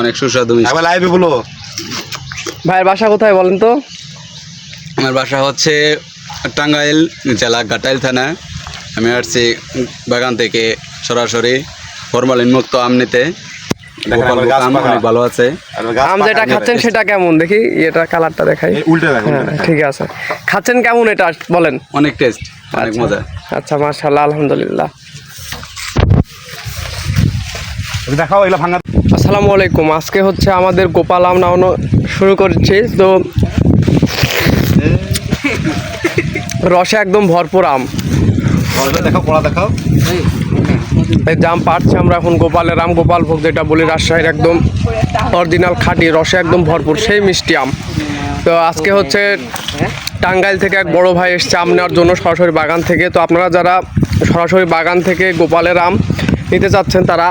অনেক সুস্বাদু মিষ্টি। লাইভে বলো। ভাইয়ের বাসা কোথায় বলেন তো? আমার বাসা হচ্ছে টাঙ্গাইল জেলা ঘাটাইল থানা। আমি আসছি বাগান থেকে সরাসরি ফরমালিন মুক্ত আম নিতে। ভালো আছে। আম যেটা খাচ্ছেন সেটা কেমন? দেখি এটা কালারটা দেখাই। উল্টে দেখো হ্যাঁ ঠিক আছে। খাচ্ছেন কেমন এটা? বলেন। অনেক টেস্ট অনেক আচ্ছা। মজা। আচ্ছা মার্শাল্লাহ আলহামদুলিল্লাহ। দেখাও এগুলো ভাঙা আসসালামু আলাইকুম। আজকে হচ্ছে আমাদের গোপাল আম নামানো শুরু করেছি। তো রসে একদম ভরপুর আম। দেখাও পড়া দেখাও। জাম পাচ্ছি আমরা এখন গোপালের আম। গোপাল ভোগ যেটা বলি রাজশাহীর একদম অরিজিনাল খাঁটি রসে একদম ভরপুর সেই মিষ্টি আম। তো আজকে হচ্ছে টাঙ্গাইল থেকে এক বড় ভাই এসছে আম নেওয়ার জন্য সরাসরি বাগান থেকে। তো আপনারা যারা সরাসরি বাগান থেকে গোপালের আম নিতে চাচ্ছেন তারা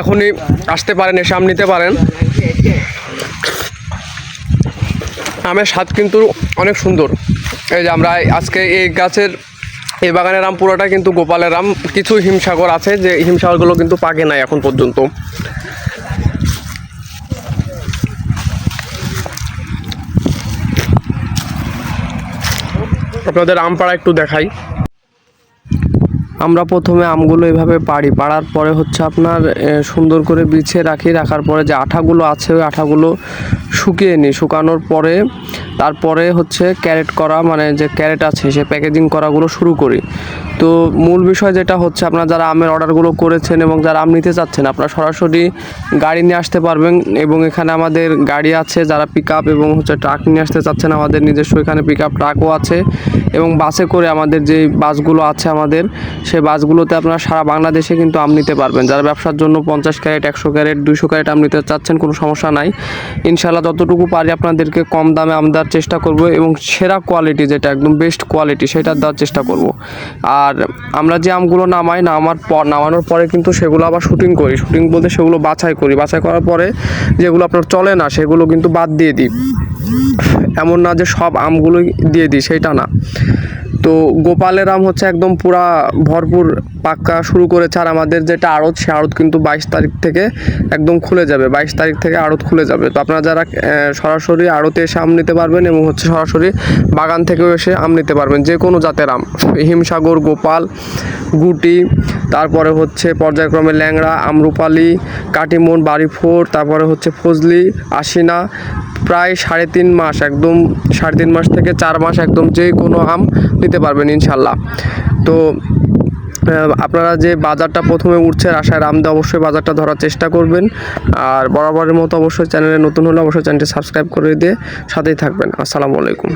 এখনই আসতে পারেন, এসে আম নিতে পারেন। আমের স্বাদ কিন্তু অনেক সুন্দর। এই যে আমরা আজকে এই গাছের, এই বাগানের আম পুরোটা কিন্তু গোপালের আম। কিছু হিমসাগর আছে যে হিমসাগরগুলো কিন্তু পাকে নাই এখন পর্যন্ত। আপনাদের আম পাড়া একটু দেখাই। আমরা প্রথমে আমগুলো এভাবে পাড়ি। পাড়ার পরে হচ্ছে আপনার সুন্দর করে বিছিয়ে রাখি। রাখার পরে যে আঠাগুলো আছে, ওই আঠাগুলো শুকিয়ে নিই। শুকানোর পরে তারপরে হচ্ছে ক্যারেট করা মানে যে ক্যারেট আছে, সে প্যাকেজিং করাগুলো শুরু করি। তো মূল বিষয় যেটা হচ্ছে, আপনারা যারা আমের অর্ডারগুলো করেছেন এবং যারা আম নিতে চাচ্ছেন, আপনারা সরাসরি গাড়ি নিয়ে আসতে পারবেন এবং এখানে আমাদের গাড়ি আছে যারা পিক আপ এবং হচ্ছে ট্রাক নিয়ে আসতে চাচ্ছেন, আমাদের নিজস্ব এখানে পিক আপ ট্রাকও আছে এবং বাসে করে আমাদের যে বাসগুলো আছে আমাদের সেই বাসগুলোতে আপনারা সারা বাংলাদেশে কিন্তু আম নিতে পারবেন। যারা ব্যবসার জন্য পঞ্চাশ ক্যারেট, একশো ক্যারেট, দুইশো ক্যারেট আম নিতে চাচ্ছেন, কোনো সমস্যা নাই। ইনশাল্লাহ যতটুকু পারি আপনাদেরকে কম দামে আম দেওয়ার চেষ্টা করব এবং সেরা কোয়ালিটি যেটা, একদম বেস্ট কোয়ালিটি সেটা দেওয়ার চেষ্টা করব। আর আমরা যে আমগুলো নামাই, নামার পর, নামানোর পরে কিন্তু সেগুলো আবার শুটিং করি। শুটিং বলতে সেগুলো বাছাই করি। বাছাই করার পরে যেগুলো আপনার চলে না, সেগুলো কিন্তু বাদ দিয়ে দিই। এমন না যে সব আমগুলোই দিয়ে দিই সেটা না। তো গোপালের আম হচ্ছে একদম পুরা ভরপুর পাক্কা শুরু করেছে। আর আমাদের যেটা আড়ত, সে আড়ত কিন্তু বাইশ তারিখ থেকে একদম খুলে যাবে। বাইশ তারিখ থেকে আড়ত খুলে যাবে। তো আপনারা যারা সরাসরি আড়তে এসে আম নিতে পারবেন এবং হচ্ছে সরাসরি বাগান থেকেও এসে আম নিতে পারবেন। যে কোনো জাতের আম, হিমসাগর, গোপাল, গুটি, তারপরে হচ্ছে পর্যায়ক্রমে ল্যাংড়া, আমরুপালি, কাটিমন বাড়িফোর তারপরে হচ্ছে ফজলি, আশিনা প্রায় সাড়ে তিন মাস, একদম সাড়ে তিন মাস থেকে চার মাস একদম যে কোনো আম নিতে পারবেন ইনশাল্লাহ। তো আপনারা যে বাজারটা প্রথমে উঠছে আশায় আম দিয়ে অবশ্যই বাজারটা ধরার চেষ্টা করবেন। আর বরাবরের মতো অবশ্যই চ্যানেলে নতুন হলে অবশ্যই চ্যানেলটি সাবস্ক্রাইব করে দিয়ে সাথেই থাকবেন। আসসালামু আলাইকুম।